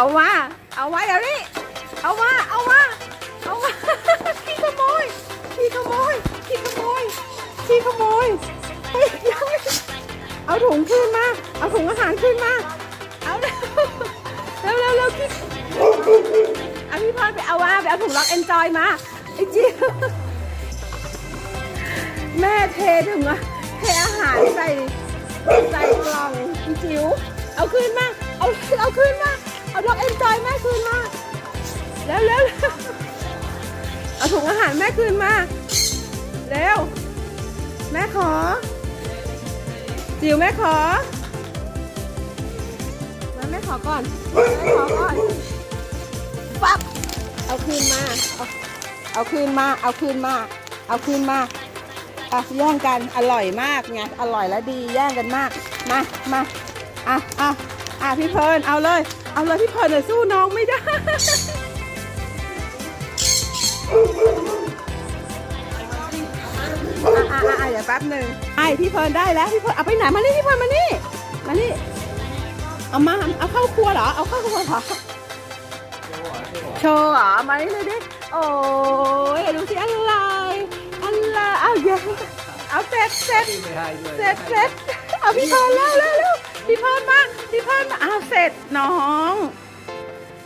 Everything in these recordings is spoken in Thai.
เอามาเอาไว้เดี๋ยวนี้เอามาเอามาเอามาขี้ขโมยขี้ขโมยขี้ขโมยขี้ขโมยเฮ้ยยเอาถุงขึ้นมาเอาถุงอาหารขึ้นมาเอาเร็วเร็วเร็วเร็วขี้เอาพี่พรไปเอามาไปเอาถุงล็อกเอนจอยมาไอ้จิ๊แม่เทถุงอะเทอาหารใส่ใส่กล่องจิ๋วเอาคืนมาเอาเอาคืนมา เอาล็อกเอนจอยแม่คืนมาเร็วเร็วเร็วเอาถุงอาหารแม่คืนมาเร็วแม่ขอจิ๋วแม่ขอมาแม่ขอก่อนแม่ขอก่อนปั๊บเอาคืนมาเอาเอาคืนมา เอาคืนมา เอาคืนมาอะแย่งกันอร่อยมากไงอร่อยและดีแย่งกันมากมามาอะอะ อะพี่เพลิร์นเอาเลย เอาเลยพี่เพลิร์นน่ะสู้น้องไม่ได้ อะอะอะอะเดี๋ยวแป๊บหนึ่งไอพี่เพลิร์นได้แล้วพี่เพลิร์นเอาไปไหนมานี่พี่เพลิร์นมานี่มานี่เอามาเอาเข้าครัวเหรอเอาเข้าครัวเหรอโชว์เหรอมานี่เลยดิโอ้ยดูสิอะไรอะไรเอาเยอะเอาเสร็จเสร็จไม่ให้ด้วยเสร็จเสร็จเอาพี่พรแล้วแล้วแล้ว พี่เพรมาพี่เพรมาเอาเสร็จน้อง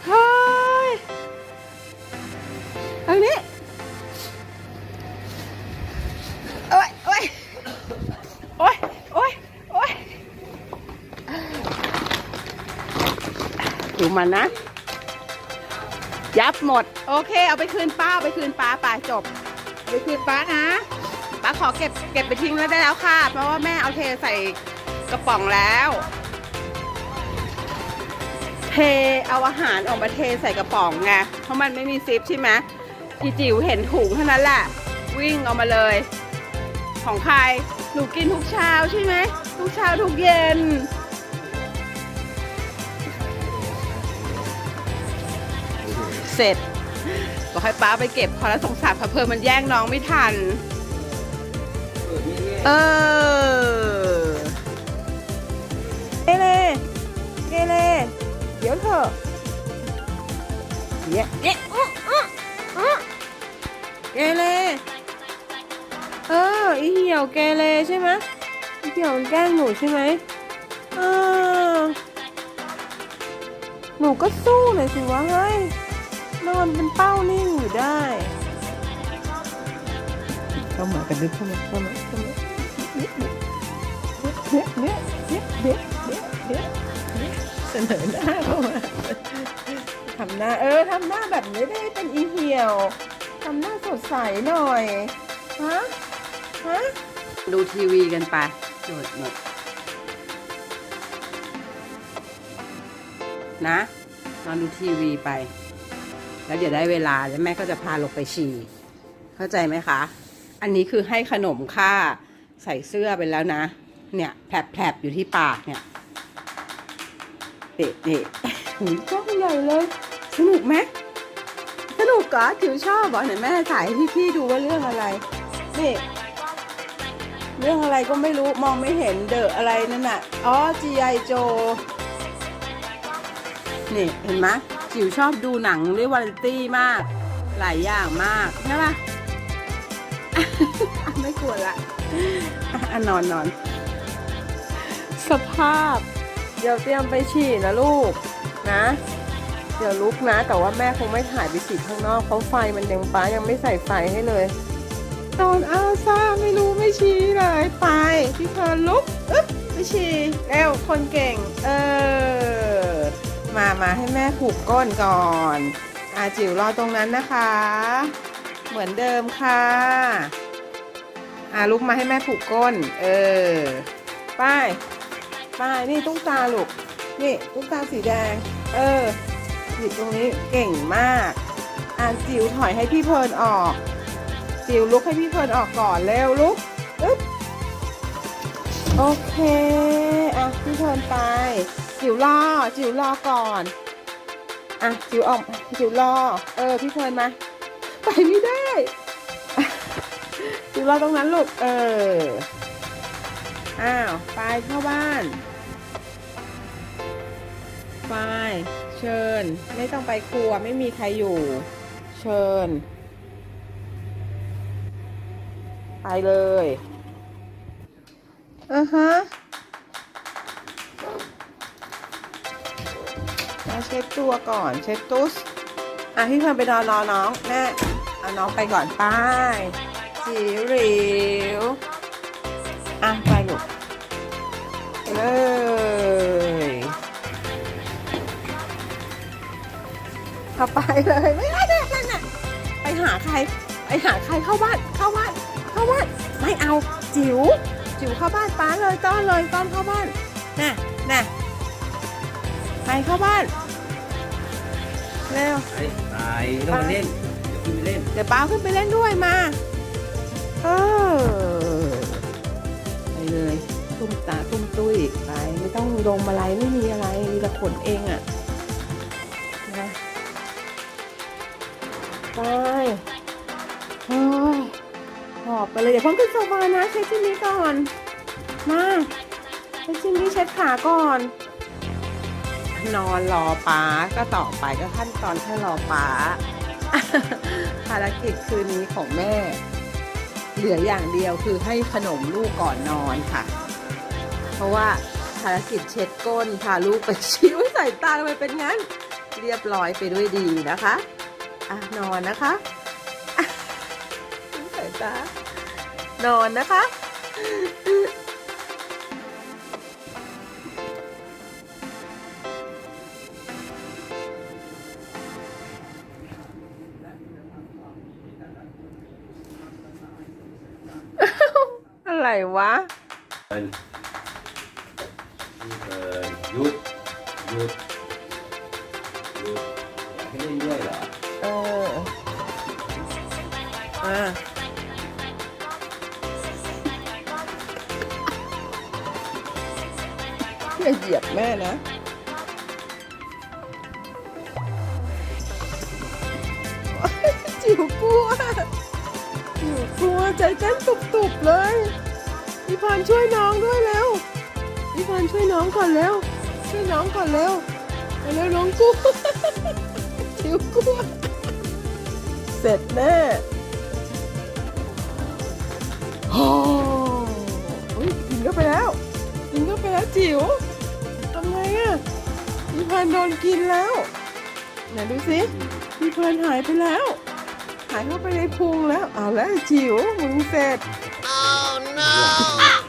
เฮ้ยเอานี้โอ้ยโอ้ยโอ้ยโอ้ยโอ้ยดูมันนะ ยับหมด โอเค เอาไปคืนป้าเอาไปคืนป้าไปจบไปคืนป้านะป้าขอเก็บเก็บไปทิ้งแล้วได้แล้วค่ะ เพราะว่าแม่เอาเทใส่ กระป๋องแล้ว เทเอาอาหารออกมาเทใส่กระป๋องไงเพราะมันไม่มีซิปใช่ไหมอีจิ๋วเห็นถุงเท่านั้นแหละ วิ่งเอามาเลย ของใครหนูกินทุกเช้าใช่ไหมทุกเช้าทุกเย็นเสร็จบอกให้ป้าไปเก็บพอแล้วสงสารพะเพลินมันแย่งน้องไม่ทัน เออ เกเรเกเรเดี๋ยวเถอะเนี่ยเนี่ยอื้ออื้ออื้อเกเรเอออีเหี่ยวเกเรใช่ไหมอีเหี่ยวมันแกล้งหนูใช่ไหมเออหนูก็สู้หน่อยสิวะเฮ้ยนอนเป็นเป้านิ่งอยู่ได้เข้ามากันดึกเข้ามาเข้ามาเข้ามาเนี่ยเนี่ยเนี่ยเนี่ย เสนอหน้าเข้ามาทำหน้าเออทำหน้าแบบนี้ได้เป็นอีเหี่ยวทำหน้าสดใสหน่อยฮะฮะดูทีวีกันไปหมดหมดนะนอนดูทีวีไป แล้วเดี๋ยวได้เวลาแล้วแม่ก็จะพาลงไปฉี่เข้าใจไหมคะ อันนี้คือให้ขนมค่าใส่เสื้อไปแล้วนะ เนี่ยแผลบๆอยู่ที่ปากเนี่ย เด็เด็หูยกล้องใหญ่เลย สนุกไหมสนุกเหรอจิ๋วชอบเหรอไหนแม่ถ่ายให้พี่ๆดูว่าเรื่องอะไรนี่เรื่องอะไรก็ไม่รู้มองไม่เห็นเดอะอะไรนั่นน่ะอ๋อ G.I. Joe นี่เห็นไหมจิ๋วชอบดูหนังด้วยวาไรตี้มาก หลายอย่างมาก ใช่ปะไม่กลัวละอะอะนอนนอน สภาพ เดี๋ยวเตรียมไปฉี่นะลูกนะ เดี๋ยวลุกนะ แต่ว่าแม่คงไม่ถ่ายไปฉี่ข้างนอกเพราะไฟมันยังป้ายังไม่ใส่ไฟให้เลย ตอนอาซาไม่รู้ไม่ชี้เลยไปพี่เพลินลุกอึ๊บไปฉี่เร็วคนเก่ง เออ มามาให้แม่ผูกก้นก่อนอาจิ๋วรอตรงนั้นนะคะ เหมือนเดิมค่ะอ่าลุกมาให้แม่ผูกก้น เออ ไป ป้ายนี่ตุ๊กตาลูกนี่ตุ๊กตาสีแดง เออหยิบตรงนี้เก่งมาก อ่านจิ๋วถอยให้พี่เพลินออก จิ๋วลุกให้พี่เพลินออกก่อนเร็วลุกอึ๊บโอเคอะพี่เพลินไป จิ๋วรอจิ๋วรอก่อนอะจิ๋วออกจิ๋วรอเออพี่เพลินมาไปไม่ได้จิ๋วรอตรงนั้นลูกเอออ้าวไปเข้าบ้าน ไปเชิญ ไม่ต้องไปครัวไม่มีใครอยู่ เชิญ ไปเลยอือฮะมาเช็ดตัวก่อน เช็ดตุ๊สอะพี่เพื่อนไปนอนรอน้องแม่เอาน้องไปก่อนไปจิ๋วหริวอะไปลูกไปเลย ข้าไปเลยไม่ได้ไม่ได้ไม่ได้ไปหาใคร ไปหาใครเข้าบ้านเข้าบ้านเข้าบ้านไม่เอาจิ๋วจิ๋วเข้าบ้านป้าเลยต้อนเลยต้อนเข้าบ้านน่ะน่ะไปเข้าบ้านเร็วไปตายต้องมาเล่นเดี๋ยวขึ้นไปเล่นเดี๋ยวป้าขึ้นไปเล่นด้วยมาเออไปเลยตุ้มตาตุ้มตุ้ยไปไม่ต้องดมอะไรไม่มีอะไรมีแต่ขนเองอะ่ะ ไปเฮ้ยหอบไปเลยเดี๋ยวเพิ่งขึ้นโซฟานะเช็ดชิ้นนี้ก่อน มาเช็ดชิ้นนี้เช็ดขาก่อน นอนรอป้าก็ต่อไปก็ขั้นตอนแค่รอป้า ภารกิจคืนนี้ของแม่ เหลืออย่างเดียวคือให้ขนมลูกก่อนนอนค่ะ เพราะว่าภารกิจเช็ดก้นพาลูกไปชิวใส่ตาไปเป็นงั้น เรียบร้อยไปด้วยดีนะคะ อะนอนนะคะอะใส่ตานอนนะคะอะไรวะ หยุด หยุด ยียบแม่นะ จิ๋วกลัวจิ๋วกลัวใจเต้นตุบๆเลยพี่พรช่วยน้องด้วยเร็วพี่พรช่วยน้องก่อนเร็วช่วยน้องก่อนเร็วไปเร็วน้องกลัวจิ๋วกลัวเสร็จแน่โอ้ยกินเข้าไปแล้วกินเข้าไปแล้วจิ๋วำไงอะพี่พรโดนกินแล้วไหนดูสิพี่พรหายไปแล้ว หายเข้าไปในพุงแล้วเอาแล้วจิ๋วมึงเสร็จ no